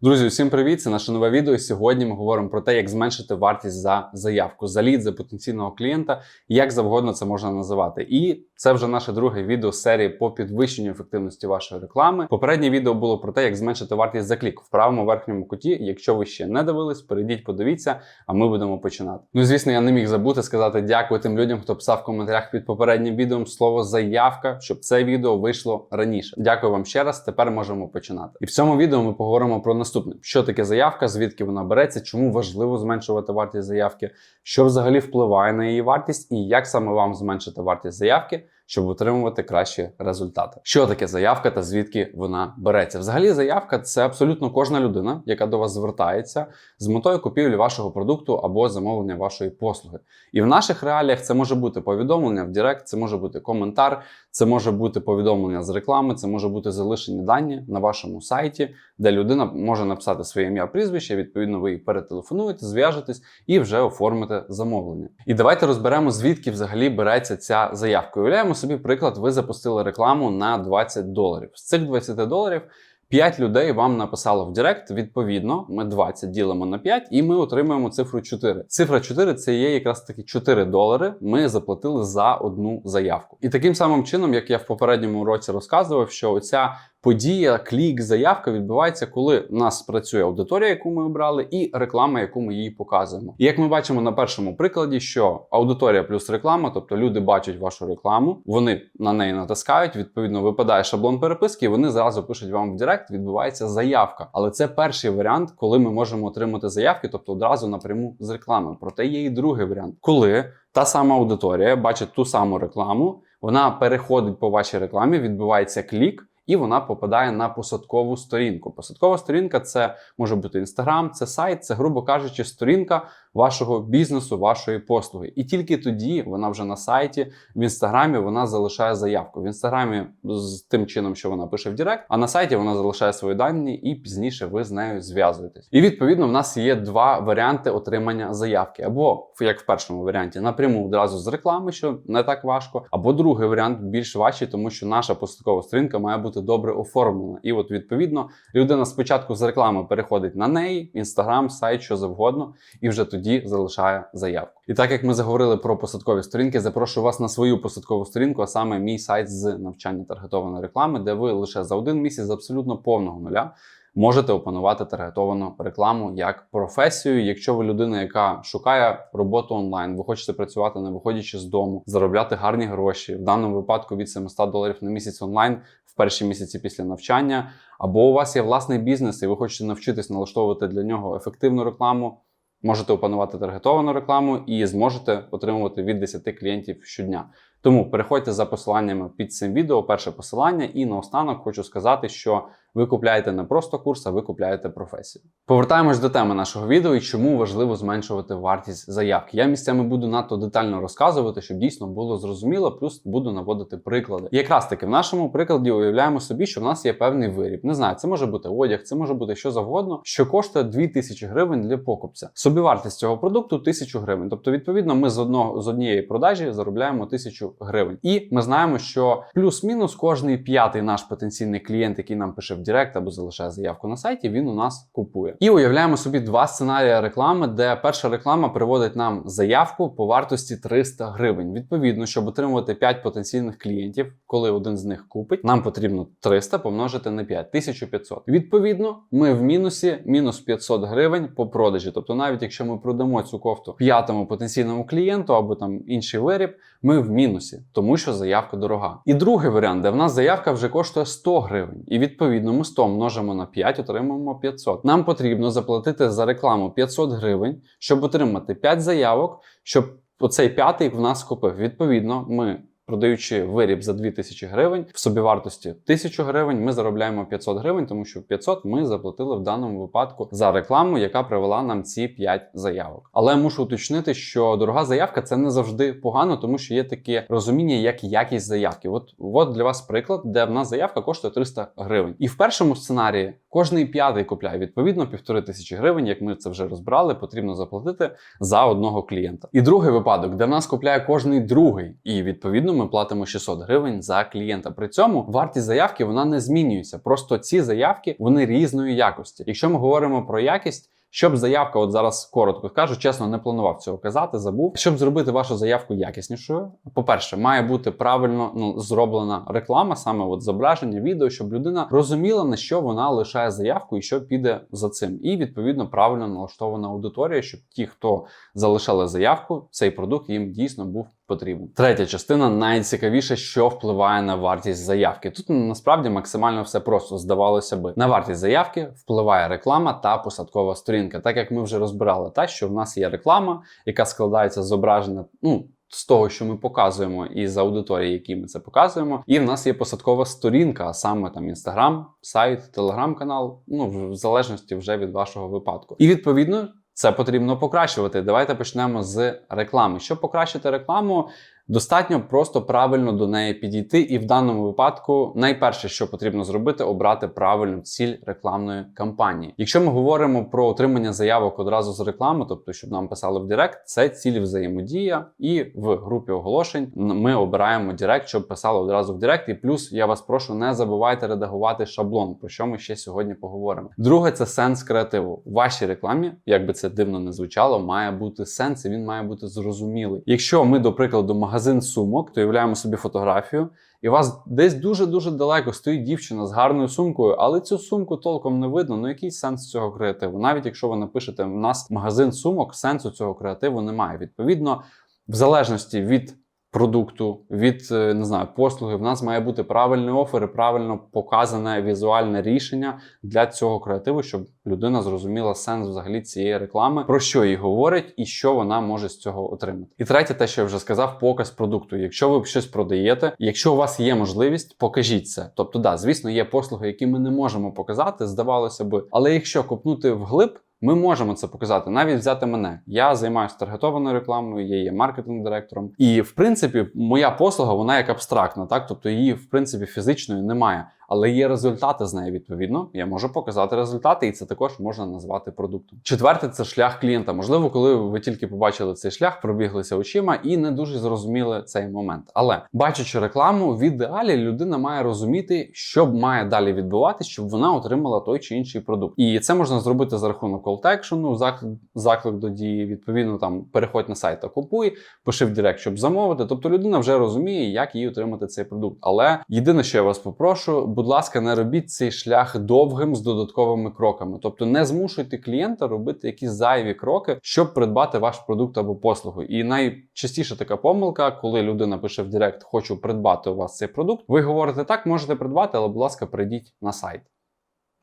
Друзі, всім привіт! Це наше нове відео. Сьогодні ми говоримо про те, як зменшити вартість за заявку, за лід, за потенційного клієнта, як завгодно це можна називати. І це вже наше друге відео з серії по підвищенню ефективності вашої реклами. Попереднє відео було про те, як зменшити вартість за клік в правому верхньому куті. Якщо ви ще не дивились, перейдіть, подивіться, а ми будемо починати. Ну звісно, я не міг забути сказати дякую тим людям, хто писав в коментарях під попереднім відео слово заявка, щоб це відео вийшло раніше. Дякую вам ще раз. Тепер можемо починати. І в цьому відео ми поговоримо про наступне: що таке заявка, звідки вона береться, чому важливо зменшувати вартість заявки, що взагалі впливає на її вартість, і як саме вам зменшити вартість заявки. Щоб отримувати кращі результати. Що таке заявка та звідки вона береться? Взагалі, заявка це абсолютно кожна людина, яка до вас звертається з метою купівлі вашого продукту або замовлення вашої послуги. І в наших реаліях це може бути повідомлення в Директ, це може бути коментар, це може бути повідомлення з реклами, це може бути залишені дані на вашому сайті, де людина може написати своє ім'я, прізвище. Відповідно, ви її перетелефонуєте, зв'яжетесь і вже оформите замовлення. І давайте розберемо, звідки взагалі береться ця заявка. Уявляємо собі приклад, ви запустили рекламу на 20 доларів. З цих 20 доларів 5 людей вам написало в Директ. Відповідно, ми 20 ділимо на 5 і ми отримуємо цифру 4. Цифра 4 це є якраз таки 4 долари. Ми заплатили за одну заявку. І таким самим чином, як я в попередньому році розказував, що оця подія, клік, заявка відбувається, коли в нас працює аудиторія, яку ми обрали, і реклама, яку ми їй показуємо. І як ми бачимо на першому прикладі, що аудиторія плюс реклама, тобто люди бачать вашу рекламу, вони на неї натискають. Відповідно, випадає шаблон переписки, і вони зразу пишуть вам в Директ. Відбувається заявка. Але це перший варіант, коли ми можемо отримати заявки, тобто одразу напряму з реклами. Проте є і другий варіант, коли та сама аудиторія бачить ту саму рекламу, вона переходить по вашій рекламі, відбувається клік. І вона попадає на посадкову сторінку. Посадкова сторінка це може бути інстаграм, це сайт, це, грубо кажучи, сторінка вашого бізнесу, вашої послуги. І тільки тоді вона вже на сайті, в інстаграмі вона залишає заявку. В інстаграмі з тим чином, що вона пише в Директ, а на сайті вона залишає свої дані, і пізніше ви з нею зв'язуєтесь. І відповідно в нас є два варіанти отримання заявки: або як в першому варіанті, напряму одразу з реклами, що не так важко, або другий варіант більш важчий, тому що наша посадкова сторінка має бути добре оформлена. І от відповідно людина спочатку з реклами переходить на неї, інстаграм, сайт, що завгодно, і вже тоді залишає заявку. І так як ми заговорили про посадкові сторінки, запрошую вас на свою посадкову сторінку, а саме мій сайт з навчання таргетованої реклами, де ви лише за один місяць з абсолютно повного нуля. Можете опанувати таргетовану рекламу як професію. Якщо ви людина, яка шукає роботу онлайн, ви хочете працювати не виходячи з дому, заробляти гарні гроші в даному випадку від 700 доларів на місяць онлайн в перші місяці після навчання, або у вас є власний бізнес, і ви хочете навчитись налаштовувати для нього ефективну рекламу. Можете опанувати таргетовану рекламу і зможете отримувати від 10 клієнтів щодня. Тому переходьте за посиланнями під цим відео, перше посилання, і наостанок хочу сказати, що ви купляєте не просто курс, а ви купляєте професію. Повертаємось до теми нашого відео і чому важливо зменшувати вартість заявки. Я місцями буду надто детально розказувати, щоб дійсно було зрозуміло, плюс буду наводити приклади. Якраз таки в нашому прикладі уявляємо собі, що в нас є певний виріб. Не знаю, це може бути одяг, це може бути що завгодно, що коштує 2000 гривень для покупця. Собівартість цього продукту 1000 гривень. Тобто, відповідно, ми з одного з однієї продажі заробляємо 1000 гривень. І ми знаємо, що плюс-мінус кожний п'ятий наш потенційний клієнт, який нам пише в Директ або залишає заявку на сайті, він у нас купує. І уявляємо собі два сценарії реклами, де перша реклама приводить нам заявку по вартості 300 гривень. Відповідно, щоб отримувати 5 потенційних клієнтів, коли один з них купить, нам потрібно 300 помножити на 5, 1500. Відповідно, ми в мінусі мінус 500 гривень по продажі. Тобто, навіть якщо ми продамо цю кофту п'ятому потенційному клієнту або там інший виріб, ми в мінусі, тому що заявка дорога. І другий варіант, де в нас заявка вже коштує 100 гривень, і відповідно ми 100 множимо на 5, отримуємо 500. Нам потрібно заплатити за рекламу 500 гривень, щоб отримати 5 заявок, щоб оцей п'ятий в нас купив. Відповідно, ми. Продаючи виріб за 2000 гривень в собівартості 1000 гривень, ми заробляємо 500 гривень, тому що 500 ми заплатили в даному випадку за рекламу, яка привела нам ці 5 заявок. Але мушу уточнити, що дорога заявка це не завжди погано, тому що є таке розуміння, як якість заявки. От от для вас приклад, де в нас заявка коштує 300 гривень. І в першому сценарії кожний п'ятий купляє відповідно півтори тисячі гривень, як ми це вже розбирали, потрібно заплатити за одного клієнта. І другий випадок, де в нас купляє кожний другий, і відповідно ми платимо 600 гривень за клієнта. При цьому вартість заявки вона не змінюється. Просто ці заявки вони різної якості. Якщо ми говоримо про якість. Щоб заявка, от зараз коротко кажу, чесно, не планував цього казати, забув. Щоб зробити вашу заявку якіснішою, по-перше, має бути правильно ну, зроблена реклама, саме от зображення, відео, щоб людина розуміла, на що вона лишає заявку і що піде за цим. І відповідно правильно налаштована аудиторія, щоб ті, хто залишали заявку, цей продукт їм дійсно був потрібен. Третя частина найцікавіше, що впливає на вартість заявки. Тут насправді максимально все просто здавалося би. На вартість заявки впливає реклама та посадкова сторінка. Так як ми вже розбирали, та що в нас є реклама, яка складається з зображення. Ну з того, що ми показуємо, і з аудиторії, які ми це показуємо, і в нас є посадкова сторінка, а саме там інстаграм, сайт, телеграм-канал, ну в залежності вже від вашого випадку. І відповідно це потрібно покращувати. Давайте почнемо з реклами. Щоб покращити рекламу, достатньо просто правильно до неї підійти, і в даному випадку найперше, що потрібно зробити, обрати правильну ціль рекламної кампанії. Якщо ми говоримо про отримання заявок одразу з реклами, тобто щоб нам писали в Директ, це ціль взаємодія, і в групі оголошень ми обираємо Директ, щоб писали одразу в Директ. І плюс я вас прошу, не забувайте редагувати шаблон, про що ми ще сьогодні поговоримо. Друге, це сенс креативу. В вашій рекламі, як би це дивно не звучало, має бути сенс, і він має бути зрозумілий. Якщо ми, до прикладу, магазин сумок, то уявляємо собі фотографію. І у вас десь дуже-дуже далеко стоїть дівчина з гарною сумкою, але цю сумку толком не видно. Ну який сенс цього креативу? Навіть якщо ви напишете в нас магазин сумок, сенсу цього креативу немає. Відповідно, в залежності від продукту, від е, не знаю, послуги, в нас має бути правильний офер, і правильно показане візуальне рішення для цього креативу, щоб людина зрозуміла сенс взагалі цієї реклами, про що їй говорять і що вона може з цього отримати. І третє, те, що я вже сказав, показ продукту. Якщо ви щось продаєте, якщо у вас є можливість, покажіть це. Тобто, да, звісно, є послуги, які ми не можемо показати, здавалося би, але якщо копнути вглиб. Ми можемо це показати, навіть взяти мене. Я займаюся таргетованою рекламою, я є маркетинг-директором. І в принципі, моя послуга вона як абстрактна, так тобто її в принципі фізичної немає. Але є результати з нею відповідно. Я можу показати результати, і це також можна назвати продуктом. Четверте це шлях клієнта. Можливо, коли ви тільки побачили цей шлях, пробіглися очима і не дуже зрозуміли цей момент. Але бачачи рекламу, в ідеалі людина має розуміти, що має далі відбуватися, щоб вона отримала той чи інший продукт. І це можна зробити за рахунок action, заклик, заклик до дії. Відповідно, там переходь на сайт та купуй, пиши в Директ, щоб замовити. Тобто людина вже розуміє, як їй отримати цей продукт. Але єдине, що я вас попрошу будь ласка, не робіть цей шлях довгим з додатковими кроками. Тобто не змушуйте клієнта робити якісь зайві кроки, щоб придбати ваш продукт або послугу. І найчастіше така помилка, коли людина пише в Директ, хочу придбати у вас цей продукт. Ви говорите так, можете придбати, але, будь ласка, прийдіть на сайт.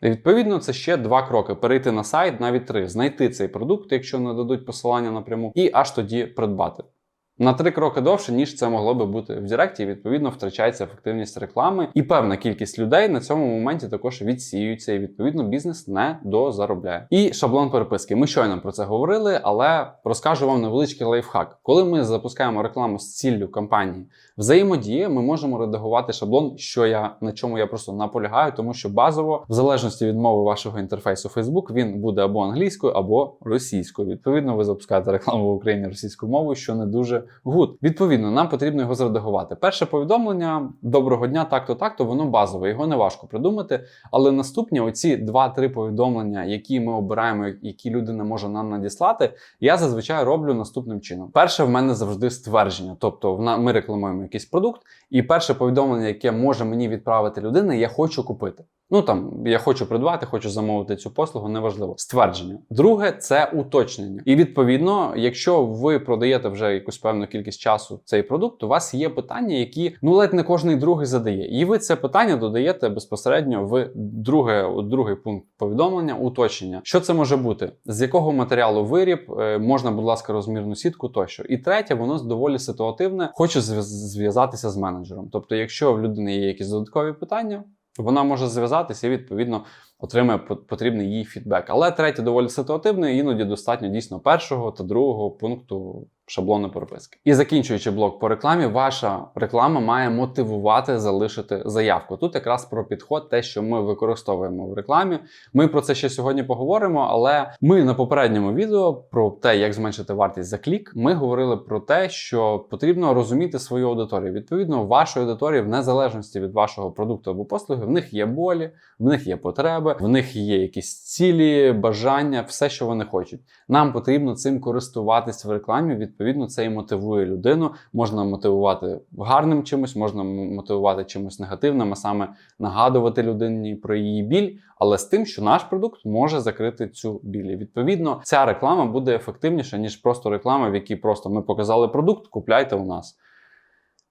І відповідно, це ще два кроки: перейти на сайт, навіть три, знайти цей продукт, якщо не дадуть посилання напряму, і аж тоді придбати. На три кроки довше, ніж це могло би бути в Директі, і відповідно втрачається ефективність реклами, і певна кількість людей на цьому моменті також відсіюється, і відповідно бізнес не дозаробляє. І шаблон переписки. Ми щойно про це говорили, але розкажу вам невеличкий лайфхак. Коли ми запускаємо рекламу з ціллю кампанії взаємодії, ми можемо редагувати шаблон, що я на чому я просто наполягаю, тому що базово, в залежності від мови вашого інтерфейсу Facebook, він буде або англійською, або російською. Відповідно, ви запускаєте рекламу в Україні російською мовою, що не дуже гуд. Відповідно, нам потрібно його зредагувати. Перше повідомлення доброго дня, так-то, так-то, воно базове, його не важко придумати. Але наступні оці два-три повідомлення, які ми обираємо, які людина може нам надіслати, я зазвичай роблю наступним чином. Перше в мене завжди ствердження, тобто ми рекламуємо якийсь продукт, і перше повідомлення, яке може мені відправити людина, я хочу купити. Ну там я хочу придбати, хочу замовити цю послугу, неважливо. Ствердження. Друге це уточнення. І відповідно, якщо ви продаєте вже якусь певну кількість часу цей продукт, у вас є питання, які ну ледь не кожний другий задає. І ви це питання додаєте безпосередньо в друге, другий пункт повідомлення, уточнення. Що це може бути? З якого матеріалу виріб, е, можна, будь ласка, розмірну сітку тощо. І третє, воно доволі ситуативне, хочу зв'язатися з менеджером. Тобто, якщо в людини є якісь додаткові питання. Вона може зв'язатися і відповідно отримає по- потрібний їй фідбек. Але третє доволі ситуативне, іноді достатньо дійсно першого та другого пункту шаблону переписки. І закінчуючи блок по рекламі, ваша реклама має мотивувати залишити заявку. Тут якраз про підход, те, що ми використовуємо в рекламі. Ми про це ще сьогодні поговоримо, але ми на попередньому відео про те, як зменшити вартість за клік, ми говорили про те, що потрібно розуміти свою аудиторію. Відповідно, вашої аудиторії, в незалежності від вашого продукту або послуги, в них є болі, в них є потреби, в них є якісь цілі, бажання, все, що вони хочуть. Нам потрібно цим користуватись в рекламі. Відповідно, це і мотивує людину. Можна мотивувати гарним чимось, можна мотивувати чимось негативним, а саме нагадувати людині про її біль, але з тим, що наш продукт може закрити цю біль. І відповідно, ця реклама буде ефективніша, ніж просто реклама, в якій просто ми показали продукт, купляйте у нас.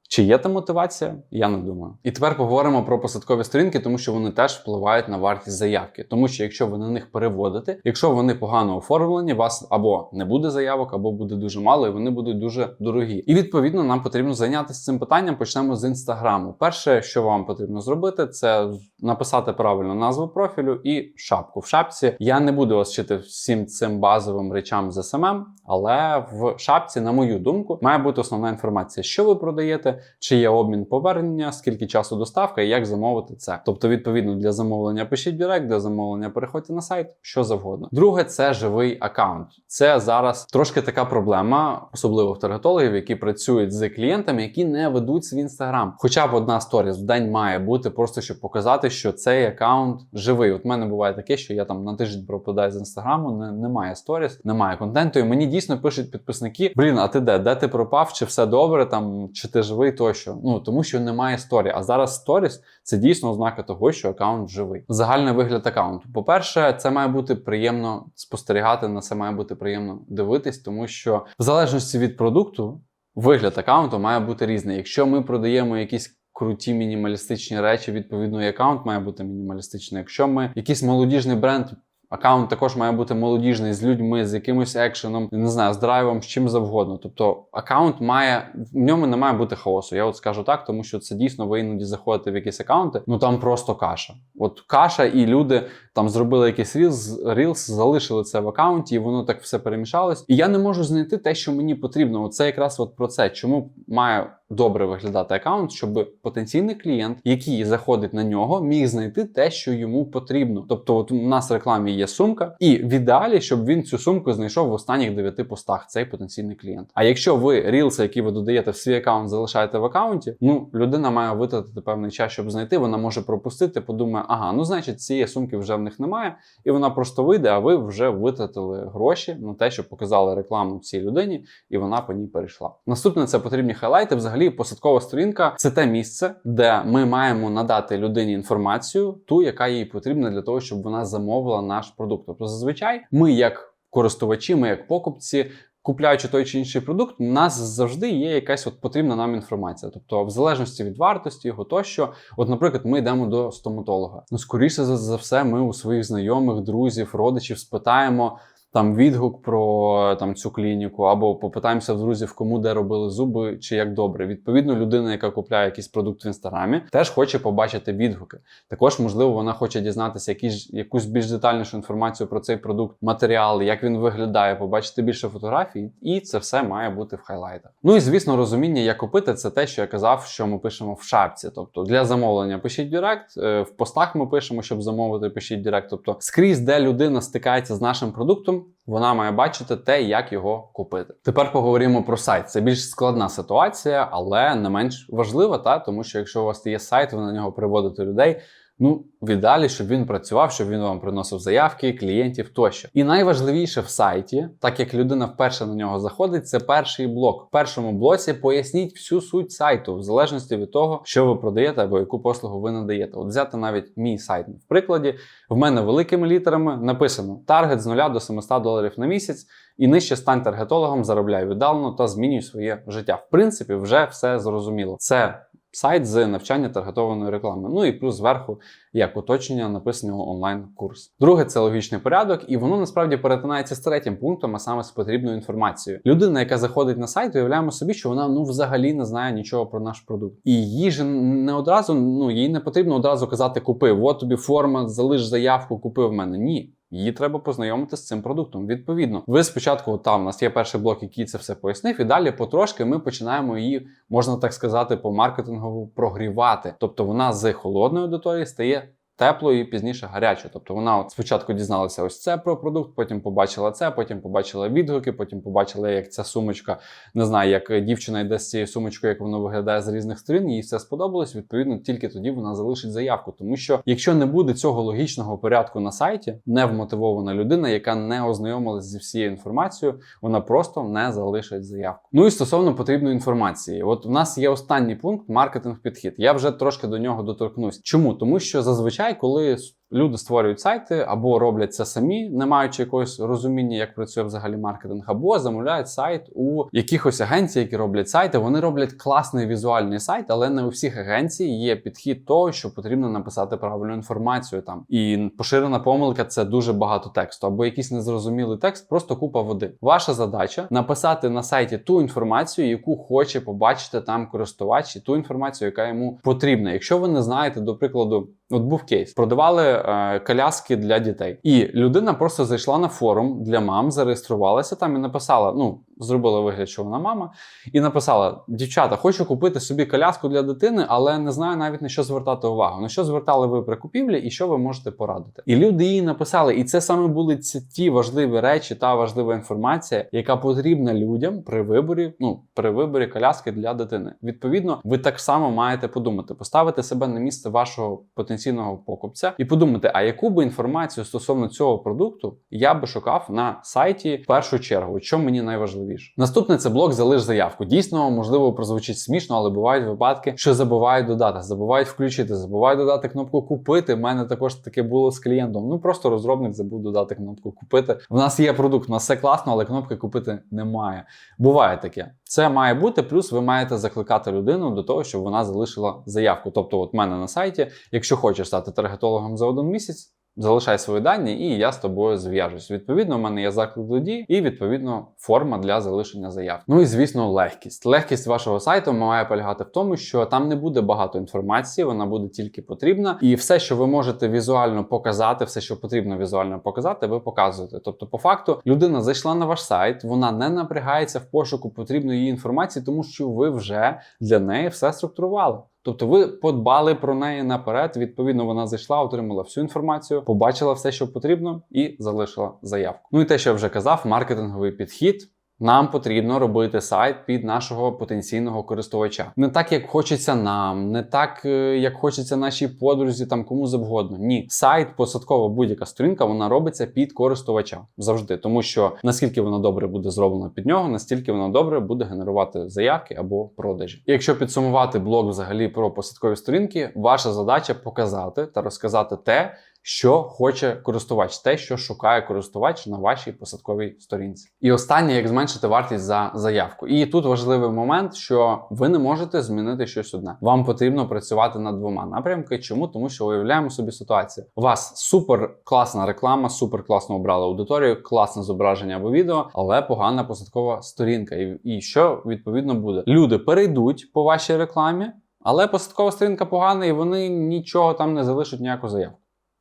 Чи є там мотивація? Я не думаю. І тепер поговоримо про посадкові сторінки, тому що вони теж впливають на вартість заявки. Тому що якщо ви на них переводите, якщо вони погано оформлені, вас або не буде заявок, або буде дуже мало, і вони будуть дуже дорогі. І відповідно нам потрібно зайнятися цим питанням. Почнемо з інстаграму. Перше, що вам потрібно зробити, це написати правильно назву профілю і шапку. В шапці я не буду вас вчити всім цим базовим речам з SMM, але в шапці, на мою думку, має бути основна інформація, що ви продаєте, чи є обмін повернення, скільки часу доставка і як замовити це. Тобто, відповідно, для замовлення пишіть директ, для замовлення переходьте на сайт, що завгодно. Друге, це живий аккаунт. Це зараз трошки така проблема, особливо в таргетологів, які працюють з клієнтами, які не ведуть свій інстаграм. Хоча б одна сторіс в день має бути, просто щоб показати, що цей аккаунт живий. От в мене буває таке, що я там на тиждень пропадаю з інстаграму, не, немає сторіс, немає контенту. І мені дійсно пишуть підписники: Блін, а ти де? Де ти пропав? Чи все добре? Там чи ти живий тощо? Ну тому що немає сторі. А зараз сторіс це дійсно ознака того, що аккаунт живий. Загальний вигляд аккаунту. По-перше, це має бути приємно спостерігати, на це має бути приємно дивитись, тому що в залежності від продукту вигляд аккаунту має бути різний. Якщо ми продаємо якісь круті мінімалістичні речі, відповідно, і аккаунт має бути мінімалістичний. Якщо ми якийсь молодіжний бренд. Аккаунт також має бути молодіжний з людьми, з якимось екшеном, не знаю, з драйвом, з чим завгодно. Тобто аккаунт має в ньому не має бути хаосу. Я от скажу так, тому що це дійсно ви іноді заходите в якісь аккаунти, ну там просто каша. От каша, і люди там зробили якийсь рілс, рілс, залишили це в аккаунті, і воно так все перемішалось. І я не можу знайти те, що мені потрібно. Оце якраз от про це. Чому має добре виглядати аккаунт, щоб потенційний клієнт, який заходить на нього, міг знайти те, що йому потрібно. Тобто, от у нас в рекламі є сумка, і в ідеалі, щоб він цю сумку знайшов в останніх дев'яти постах. Цей потенційний клієнт. А якщо ви рілси, які ви додаєте в свій аккаунт, залишаєте в аккаунті, ну людина має витратити певний час, щоб знайти. Вона може пропустити, подумає, ага, ну значить, цієї сумки вже в них немає, і вона просто вийде, а ви вже витратили гроші на те, що показали рекламу цій людині, і вона по ній перейшла. Наступне це потрібні хайлайти. Взагалі, посадкова сторінка це те місце, де ми маємо надати людині інформацію, ту, яка їй потрібна для того, щоб вона замовила наш продукт. Тобто, зазвичай, ми, як користувачі, ми як покупці. Купляючи той чи інший продукт, у нас завжди є якась от потрібна нам інформація. Тобто, в залежності від вартості його тощо, от, наприклад, ми йдемо до стоматолога. Ну, скоріше за все, ми у своїх знайомих, друзів, родичів спитаємо там відгук про там цю клініку, або попитаємося в друзів, кому де робили зуби, чи як добре. Відповідно, людина, яка купляє якийсь продукт в інстаграмі, теж хоче побачити відгуки. Також, можливо, вона хоче дізнатися якісь, якусь більш детальнішу інформацію про цей продукт, матеріали, як він виглядає, побачити більше фотографій, і це все має бути в хайлайтах. Ну і звісно, розуміння, як купити, це те, що я казав, що ми пишемо в шапці. Тобто для замовлення пишіть Директ, е, в постах ми пишемо, щоб замовити, пишіть Директ. Тобто скрізь, де людина стикається з нашим продуктом. Вона має бачити те, як його купити. Тепер поговоримо про сайт. Це більш складна ситуація, але не менш важлива, та тому що якщо у вас є сайт, ви на нього приводите людей. Ну, в щоб він працював, щоб він вам приносив заявки, клієнтів тощо. І найважливіше в сайті, так як людина вперше на нього заходить, це перший блок. В першому блоці поясніть всю суть сайту, в залежності від того, що ви продаєте або яку послугу ви надаєте. От взяти навіть мій сайт. В прикладі, в мене великими літерами написано таргет з 0 до 700 доларів на місяць. І нижче стань таргетологом, заробляй віддалено та змінюй своє життя. В принципі, вже все зрозуміло. Це сайт з навчання таргетованої реклами. Ну і плюс зверху як оточення написаного онлайн-курс. Друге це логічний порядок, і воно насправді перетинається з третім пунктом, а саме з потрібною інформацією. Людина, яка заходить на сайт, уявляємо собі, що вона ну взагалі не знає нічого про наш продукт. І їй же не одразу, ну їй не потрібно одразу казати купив. От тобі форма, залиш заявку, купив в мене. Ні. Її треба познайомити з цим продуктом. Відповідно, ви спочатку та у нас є перший блок, який це все пояснив, і далі потрошки ми починаємо її, можна так сказати, по маркетингову прогрівати. Тобто вона з холодної аудиторії стає. Теплою і пізніше гарячою. Тобто вона спочатку дізналася ось це про продукт, потім побачила це, потім побачила відгуки, потім побачила, як ця сумочка, не знаю, як дівчина йде з цією сумочкою, як воно виглядає з різних сторін, їй все сподобалось. Відповідно, тільки тоді вона залишить заявку. Тому що якщо не буде цього логічного порядку на сайті, не вмотивована людина, яка не ознайомилась зі всією інформацією, вона просто не залишить заявку. Ну і стосовно потрібної інформації, от в нас є останній пункт маркетинг підхід. Я вже трошки до нього доторкнусь. Чому? Тому що зазвичай, коли люди створюють сайти або роблять це самі, не маючи якогось розуміння, як працює взагалі маркетинг, або замовляють сайт у якихось агенцій, які роблять сайти. Вони роблять класний візуальний сайт, але не у всіх агенцій є підхід того, що потрібно написати правильну інформацію там. І поширена помилка це дуже багато тексту, або якийсь незрозумілий текст, просто купа води. Ваша задача написати на сайті ту інформацію, яку хоче побачити там користувач, і ту інформацію, яка йому потрібна. Якщо ви не знаєте, до прикладу. От був кейс, продавали е, коляски для дітей, і людина просто зайшла на форум для мам, зареєструвалася там і написала: ну зробила вигляд, що вона мама, і написала: Дівчата, хочу купити собі коляску для дитини, але не знаю навіть на що звертати увагу. На що звертали ви при купівлі і що ви можете порадити? І люди їй написали, і це саме були ці ті важливі речі, та важлива інформація, яка потрібна людям при виборі, ну при виборі коляски для дитини. Відповідно, ви так само маєте подумати, поставити себе на місце вашого потенційного покупця і подумати, а яку би інформацію стосовно цього продукту я би шукав на сайті в першу чергу, що мені найважливіше. Наступне це блок залиш заявку. Дійсно, можливо, прозвучить смішно, але бувають випадки, що забувають додати, забувають включити, забувають додати кнопку купити. У мене також таке було з клієнтом. Ну просто розробник забув додати кнопку купити. В нас є продукт, у нас все класно, але кнопки купити немає. Буває таке. Це має бути, плюс ви маєте закликати людину до того, щоб вона залишила заявку. Тобто, от мене на сайті, якщо хочеш стати таргетологом за один місяць. Залишай свої дані, і я з тобою зв'яжусь. Відповідно, у мене є заклик до дії і відповідно форма для залишення заяв. Ну і звісно, легкість. Легкість вашого сайту має полягати в тому, що там не буде багато інформації, вона буде тільки потрібна, і все, що ви можете візуально показати, все, що потрібно візуально показати, ви показуєте. Тобто, по факту, людина зайшла на ваш сайт, вона не напрягається в пошуку потрібної інформації, тому що ви вже для неї все структурували. Тобто ви подбали про неї наперед. Відповідно, вона зайшла, отримала всю інформацію, побачила все, що потрібно, і залишила заявку. Ну і те, що я вже казав, маркетинговий підхід. Нам потрібно робити сайт під нашого потенційного користувача. Не так, як хочеться нам, не так, е, як хочеться нашій подрузі, там кому завгодно. Ні, сайт, посадкова будь-яка сторінка, вона робиться під користувача завжди, тому що наскільки вона добре буде зроблена під нього, настільки вона добре буде генерувати заявки або продажі. Якщо підсумувати блог взагалі про посадкові сторінки, ваша задача показати та розказати те що хоче користувач, те, що шукає користувач на вашій посадковій сторінці. І останнє, як зменшити вартість за заявку. І тут важливий момент, що ви не можете змінити щось одне. Вам потрібно працювати над двома напрямками. Чому? Тому що уявляємо собі ситуацію. У вас супер класна реклама, супер класно обрала аудиторію, класне зображення або відео, але погана посадкова сторінка. І, і що відповідно буде? Люди перейдуть по вашій рекламі. Але посадкова сторінка погана, і вони нічого там не залишать ніяку заявку.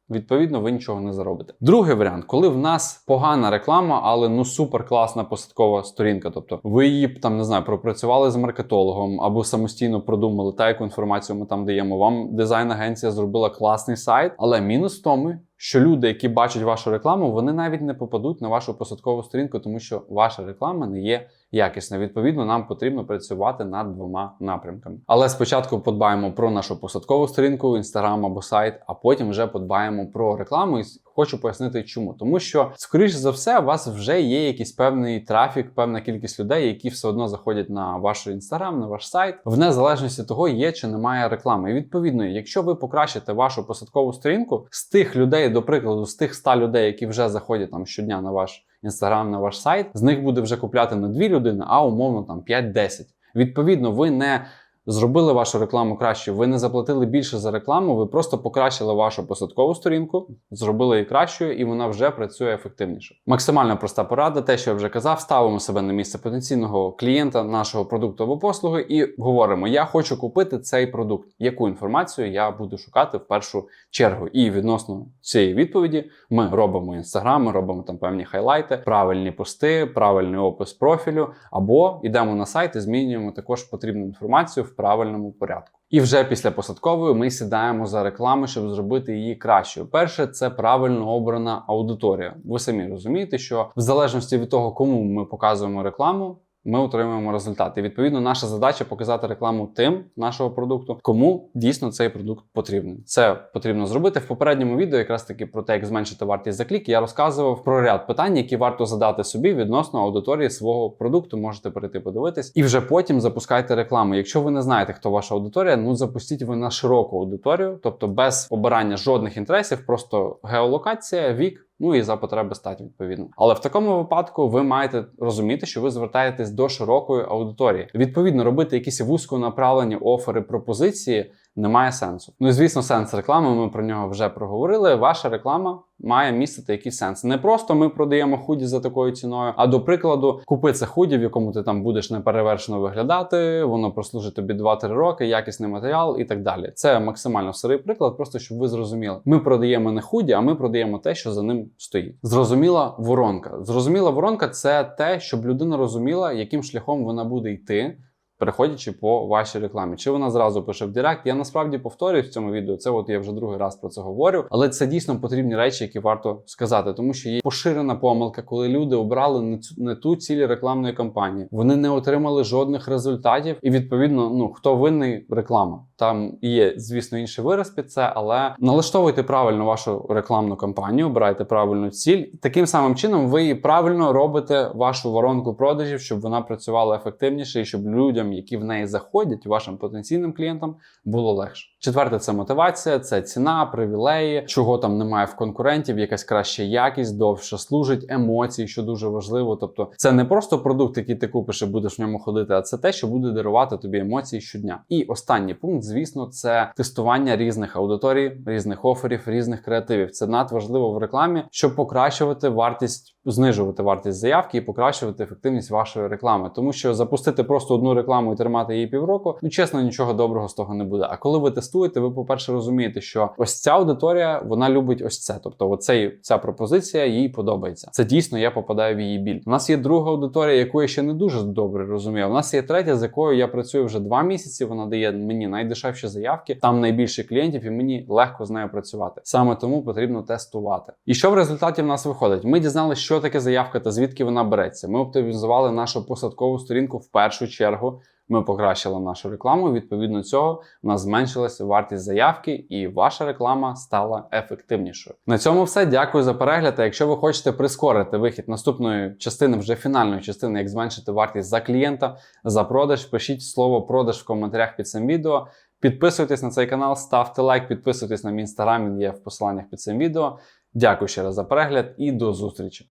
Відповідно, ви нічого не заробите. Другий варіант, коли в нас погана реклама, але ну супер класна посадкова сторінка. Тобто ви її там не знаю, пропрацювали з маркетологом або самостійно продумали та яку інформацію ми там даємо. Вам дизайн-агенція зробила класний сайт, але мінус в тому. Що люди, які бачать вашу рекламу, вони навіть не попадуть на вашу посадкову сторінку, тому що ваша реклама не є якісна. Відповідно, нам потрібно працювати над двома напрямками. Але спочатку подбаємо про нашу посадкову сторінку, інстаграм або сайт, а потім вже подбаємо про рекламу. І хочу пояснити, чому. Тому що, скоріш за все, у вас вже є якийсь певний трафік, певна кількість людей, які все одно заходять на ваш інстаграм, на ваш сайт, в незалежності того, є чи немає реклами. І відповідно, якщо ви покращите вашу посадкову сторінку з тих людей, до прикладу, з тих 100 людей, які вже заходять там щодня на ваш інстаграм, на ваш сайт, з них буде вже купляти не дві людини, а умовно там 5-10. Відповідно, ви не зробили вашу рекламу краще. Ви не заплатили більше за рекламу, ви просто покращили вашу посадкову сторінку, зробили її кращою, і вона вже працює ефективніше. Максимально проста порада, те, що я вже казав, ставимо себе на місце потенційного клієнта нашого продукту або послуги і говоримо: я хочу купити цей продукт. Яку інформацію я буду шукати в першу чергу? І відносно цієї відповіді ми робимо інстаграм, ми робимо там певні хайлайти, правильні пости, правильний опис профілю, або йдемо на сайт і змінюємо також потрібну інформацію правильному порядку. І вже після посадкової ми сідаємо за рекламу, щоб зробити її кращою. Перше, це правильно обрана аудиторія. Ви самі розумієте, що в залежності від того, кому ми показуємо рекламу. Ми отримуємо результати. Відповідно, наша задача показати рекламу тим нашого продукту, кому дійсно цей продукт потрібен. Це потрібно зробити в попередньому відео, якраз таки про те, як зменшити вартість за клік. Я розказував про ряд питань, які варто задати собі відносно аудиторії свого продукту. Можете перейти подивитись, і вже потім запускайте рекламу. Якщо ви не знаєте, хто ваша аудиторія, ну запустіть ви на широку аудиторію, тобто без обирання жодних інтересів, просто геолокація, вік. Ну і за потреби статі відповідно. Але в такому випадку ви маєте розуміти, що ви звертаєтесь до широкої аудиторії. Відповідно, робити якісь вузьконаправлені офери пропозиції немає сенсу. Ну і звісно, сенс реклами. Ми про нього вже проговорили. Ваша реклама має містити якийсь сенс. Не просто ми продаємо худі за такою ціною, а до прикладу, купи це худі, в якому ти там будеш неперевершено виглядати, воно прослужить тобі 2-3 роки, якісний матеріал і так далі. Це максимально сирий приклад, просто щоб ви зрозуміли. Ми продаємо не худі, а ми продаємо те, що за ним стоїть. Зрозуміла воронка. Зрозуміла воронка це те, щоб людина розуміла, яким шляхом вона буде йти. Переходячи по вашій рекламі, чи вона зразу пише в Директ. Я насправді повторюю в цьому відео. Це от я вже другий раз про це говорю, але це дійсно потрібні речі, які варто сказати, тому що є поширена помилка, коли люди обрали не цю не ту цілі рекламної кампанії. Вони не отримали жодних результатів, і відповідно, ну хто винний реклама. Там є, звісно, інший вираз під це, але налаштовуйте правильно вашу рекламну кампанію, обирайте правильну ціль. Таким самим чином ви правильно робите вашу воронку продажів, щоб вона працювала ефективніше і щоб людям, які в неї заходять, вашим потенційним клієнтам, було легше. Четверте, це мотивація, це ціна, привілеї, чого там немає в конкурентів, якась краща якість, довше служить, емоції, що дуже важливо. Тобто, це не просто продукт, який ти купиш і будеш в ньому ходити, а це те, що буде дарувати тобі емоції щодня. І останній пункт, звісно, це тестування різних аудиторій, різних оферів, різних креативів. Це надважливо в рекламі, щоб покращувати вартість, знижувати вартість заявки і покращувати ефективність вашої реклами. Тому що запустити просто одну рекламу і тримати її півроку, ну чесно, нічого доброго з того не буде. А коли ви тестуєте, ви, по-перше, розумієте, що ось ця аудиторія вона любить ось це. Тобто, оцей ця пропозиція їй подобається. Це дійсно я попадаю в її біль. У нас є друга аудиторія, яку я ще не дуже добре розумію. У нас є третя, з якою я працюю вже два місяці. Вона дає мені найдешевші заявки, там найбільше клієнтів, і мені легко з нею працювати. Саме тому потрібно тестувати. І що в результаті в нас виходить? Ми дізналися, що таке заявка та звідки вона береться. Ми оптимізували нашу посадкову сторінку в першу чергу. Ми покращили нашу рекламу. Відповідно цього у нас зменшилася вартість заявки, і ваша реклама стала ефективнішою. На цьому все. Дякую за перегляд. Якщо ви хочете прискорити вихід наступної частини, вже фінальної частини, як зменшити вартість за клієнта за продаж, пишіть слово продаж в коментарях під цим відео. Підписуйтесь на цей канал, ставте лайк, підписуйтесь на мій інстаграм. Він є в посиланнях під цим відео. Дякую ще раз за перегляд і до зустрічі.